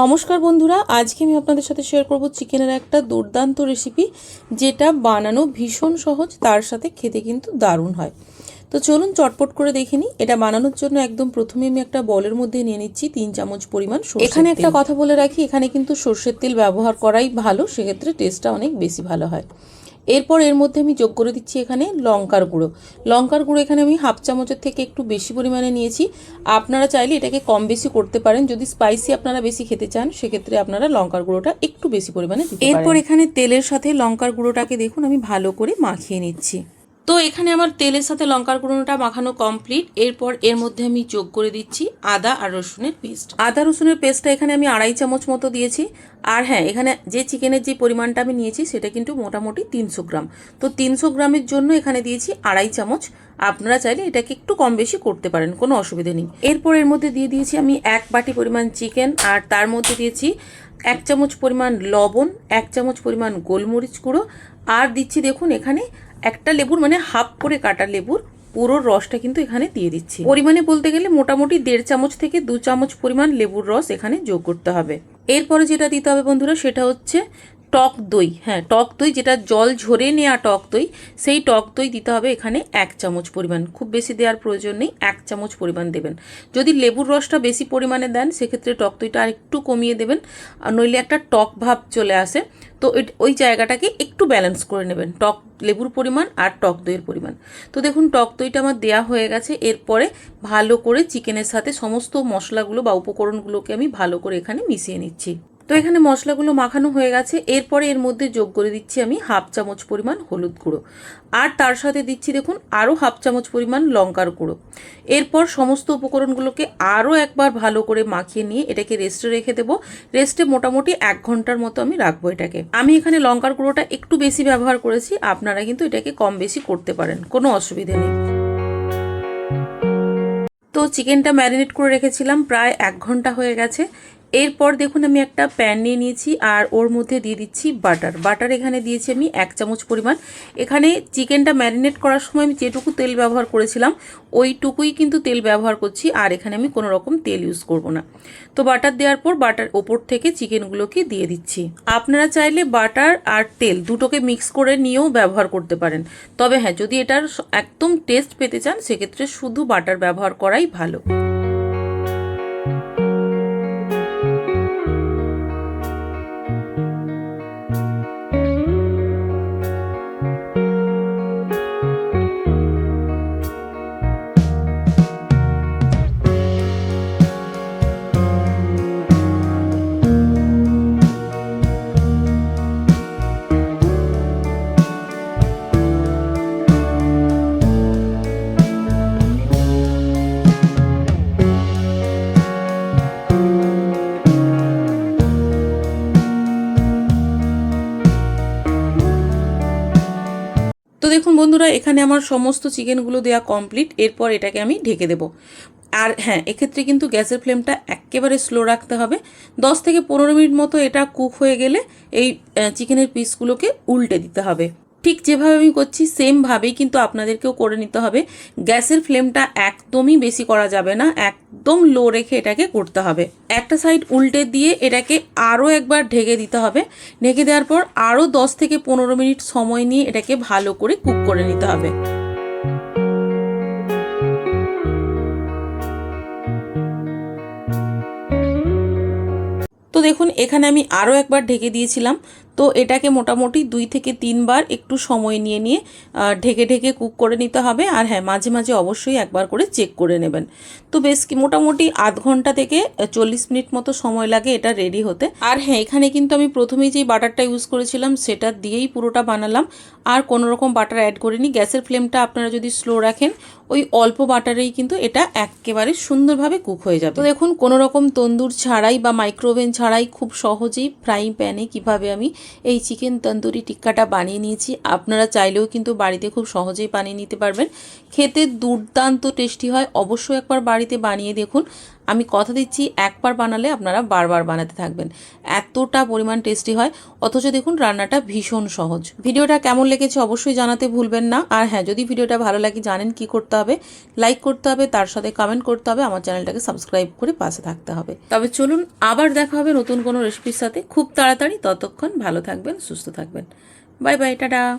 নমস্কার বন্ধুরা, আজকে আমি আপনাদের সাথে শেয়ার করব চিকেনের একটা দুর্দান্ত রেসিপি যেটা বানানো ভীষণ সহজ, তার সাথে খেতে কিন্তু দারুণ হয়। তো চলুন চটপট করে দেখে নিই। এটা বানানোর জন্য একদম প্রথমে আমি একটা বলের মধ্যে নিয়ে নিচ্ছি তিন চামচ পরিমাণ এখানে একটা কথা বলে রাখি, এখানে কিন্তু সর্ষের তেল ব্যবহার করাই ভালো, সেক্ষেত্রে টেস্টটা অনেক বেশি ভালো হয়। এরপর এর মধ্যে আমি যোগ করে দিচ্ছি এখানে লঙ্কার গুঁড়ো। লঙ্কার গুঁড়ো এখানে আমি হাফ চামচের থেকে একটু বেশি পরিমাণে নিয়েছি। আপনারা চাইলে এটাকে কম বেশি করতে পারেন। যদি স্পাইসি আপনারা বেশি খেতে চান সেক্ষেত্রে আপনারা লঙ্কার গুঁড়োটা একটু বেশি পরিমাণে এরপর এখানে তেলের সাথে লঙ্কার গুঁড়োটাকে দেখুন আমি ভালো করে মাখিয়ে নিচ্ছি। তো এখানে আমার তেলের সাথে লঙ্কার গুঁড়োটা মাখানো কমপ্লিট এরপর এর মধ্যে আমি যোগ করে দিচ্ছি আদা আর রসুনের পেস্ট। আদা, রসুনের পেস্টটা এখানে আমি আড়াই চামচ মতো দিয়েছি। আর হ্যাঁ এখানে যে চিকেনের যে পরিমাণটা আমি নিয়েছি সেটা কিন্তু মোটামুটি তিনশো গ্রাম। তো তিনশো গ্রামের জন্য এখানে দিয়েছি আড়াই চামচ। আপনারা চাইলে এটাকে একটু কম বেশি করতে পারেন, কোনো অসুবিধা নেই। এরপর এর মধ্যে দিয়ে দিয়েছি আমি এক বাটি পরিমাণ চিকেন আর তার মধ্যে দিয়েছি এক চামচ পরিমাণ লবণ, এক চামচ পরিমাণ গোলমরিচ গুঁড়ো। আর দিচ্ছি দেখুন এখানে একটা লেবুর মানে হাফ করে কাটা লেবুর পুরো রসটা কিন্তু এখানে দিয়ে দিচ্ছি। পরিমাণে বলতে গেলে মোটামুটি দেড় চামচ থেকে দু চামচ পরিমাণ লেবুর রস এখানে যোগ করতে হবে। এরপরে যেটা দিতে হবে বন্ধুরা সেটা হচ্ছে টক দই হ্যাঁ টক দই যেটা জল ঝরে নেওয়া টক দই, সেই টক দই দিতে হবে এখানে এক চামচ পরিমাণ। খুব বেশি দেওয়ার প্রয়োজন নেই, এক চামচ পরিমাণ দেবেন। যদি লেবুর রসটা বেশি পরিমাণে দেন, সেক্ষেত্রে টক দইটা আর একটু কমিয়ে দেবেন। আর নইলে একটা টক ভাব চলে আসে। তো ওই জায়গাটাকে একটু ব্যালেন্স করে নেবেন, টক লেবুর পরিমাণ আর টক দইয়ের পরিমাণ। তো দেখুন, টক দইটা আমার দেয়া হয়ে গেছে। এরপরে ভালো করে চিকেনের সাথে সমস্ত মশলাগুলো বা উপকরণগুলোকে আমি ভালো করে এখানে মিশিয়ে নিচ্ছি। তো এখানে মশলাগুলো মাখানো হয়ে গেছে। এরপরে এর মধ্যে যোগ করে দিচ্ছি আমি হাফ চামচ পরিমাণ হলুদ গুঁড়ো। আর তার সাথে দিচ্ছি দেখুন আরও হাফ চামচ পরিমাণ লঙ্কার গুঁড়ো। এরপর সমস্ত উপকরণগুলোকে আরও একবার ভালো করে মাখিয়ে নিয়ে এটাকে রেস্টে রেখে দেবো। রেস্টে মোটামুটি এক ঘণ্টার মতো আমি রাখব এটাকে। আমি এখানে লঙ্কার গুঁড়োটা একটু বেশি ব্যবহার করেছি, আপনারা কিন্তু এটাকে কম বেশি করতে পারেন, কোনো অসুবিধে নেই। তো চিকেনটা ম্যারিনেট করে রেখেছিলাম, প্রায় এক ঘণ্টা হয়ে গেছে। এরপর দেখুন আমি একটা প্যান নিয়ে নিয়েছি, আর ওর মধ্যে দিয়ে দিচ্ছি বাটার বাটার এখানে দিয়েছি আমি এক চামচ পরিমাণ। এখানে চিকেনটা ম্যারিনেট করার সময় আমি যেটুকু তেল ব্যবহার করেছিলাম, ওইটুকুই কিন্তু তেল ব্যবহার করছি, আর এখানে আমি কোনো রকম তেল ইউজ করব না। তো বাটার দেওয়ার পর বাটার ওপর থেকে চিকেনগুলোকে দিয়ে দিচ্ছি। আপনারা চাইলে বাটার আর তেল দুটোকে মিক্স করে নিয়েও ব্যবহার করতে পারেন। তবে হ্যাঁ যদি এটার একদম টেস্ট পেতে চান, সেক্ষেত্রে শুধু বাটার ব্যবহার করাই ভালো। দেখুন বন্ধুরা, এখানে আমার সমস্ত চিকেনগুলো দেওয়া কমপ্লিট এরপর এটাকে আমি ঢেকে দেবো। আর হ্যাঁ এক্ষেত্রে কিন্তু গ্যাসের ফ্লেমটা একেবারে স্লো রাখতে হবে। দশ থেকে পনেরো মিনিট মতো এটা কুক হয়ে গেলে এই চিকেনের পিসগুলোকে উল্টে দিতে হবে। ঠিক যেভাবে আমি করছি সেমভাবেই কিন্তু আপনাদেরকেও করে নিতে হবে। গ্যাসের ফ্লেমটা একদমই বেশি করা যাবে না, একদম লো রেখে এটাকে করতে হবে। একটা সাইড উল্টে দিয়ে এটাকে আরও একবার ঢেকে দিতে হবে। ঢেকে দেওয়ার পর আরও দশ থেকে পনেরো মিনিট সময় নিয়ে এটাকে ভালো করে কুক করে নিতে হবে। তো দেখুন, এখানে আমি আরও একবার ঢেকে দিয়েছিলাম। তো এটাকে মোটামুটি দুই থেকে তিনবার একটু সময় নিয়ে নিয়ে ঢেকে ঢেকে কুক করে নিতে হবে। আর হ্যাঁ মাঝে মাঝে অবশ্যই একবার করে চেক করে নেবেন। তো বেশ কি, মোটামুটি আধ ঘণ্টা থেকে চল্লিশ মিনিট মতো সময় লাগে এটা রেডি হতে। আর হ্যাঁ এখানে কিন্তু আমি প্রথমেই যেই বাটারটা ইউজ করেছিলাম সেটা দিয়েই পুরোটা বানালাম। আর কোনো রকম বাটার অ্যাড করিনি। গ্যাসের ফ্লেমটা আপনারা যদি স্লো রাখেন, ওই অল্প বাটারেই কিন্তু এটা একেবারে সুন্দরভাবে কুক হয়ে যাবে। তো দেখুন, কোনো রকম তন্দুর ছাড়াই বা মাইক্রোওভেন ছাড়াই খুব সহজেই ফ্রাইং প্যানে কীভাবে আমি এই চিকেন তন্দুরি টিক্কাটা বানিয়ে নিয়েছি। আপনারা চাইলেও কিন্তু বাড়িতে খুব সহজেই বানিয়ে নিতে পারবেন। খেতে দুর্দান্ত টেস্টি হয়। অবশ্যই একবার বাড়িতে বানিয়ে দেখুন। আমি কথা দিচ্ছি একবার বানালে আপনারা বারবার বানাতে থাকবেন। এতটা পরিমাণ টেস্টি হয়, অথচ দেখুন রান্নাটা ভীষণ সহজ। ভিডিওটা কেমন লেগেছে অবশ্যই জানাতে ভুলবেন না। আর হ্যাঁ যদি ভিডিওটা ভালো লাগে, জানেন কি করতে হবে? লাইক করতে হবে, তার সাথে কমেন্ট করতে হবে, আমার চ্যানেলটাকে সাবস্ক্রাইব করে পাশে থাকতে হবে। তবে চলুন, আবার দেখা হবে নতুন কোনো রেসিপির সাথে। খুব তাড়াতাড়ি, ততক্ষণ ভালো থাকবেন, সুস্থ থাকবেন। Bye bye, tata.